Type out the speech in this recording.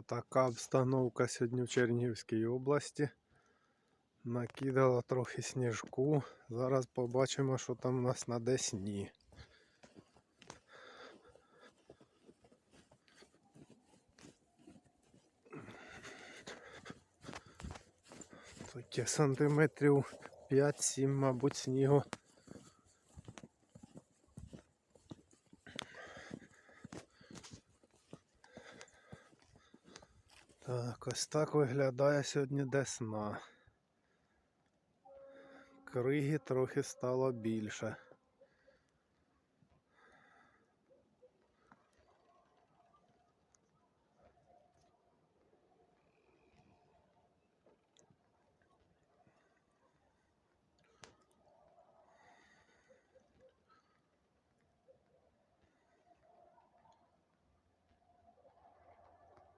Отака обстановка сьогодні в Чернігівській області. Накидала трохи сніжку. Зараз побачимо, що там у нас на Десні. Таке сантиметрів 5-7, мабуть, снігу. Так, ось так виглядає сьогодні Десна. Криги трохи стало більше.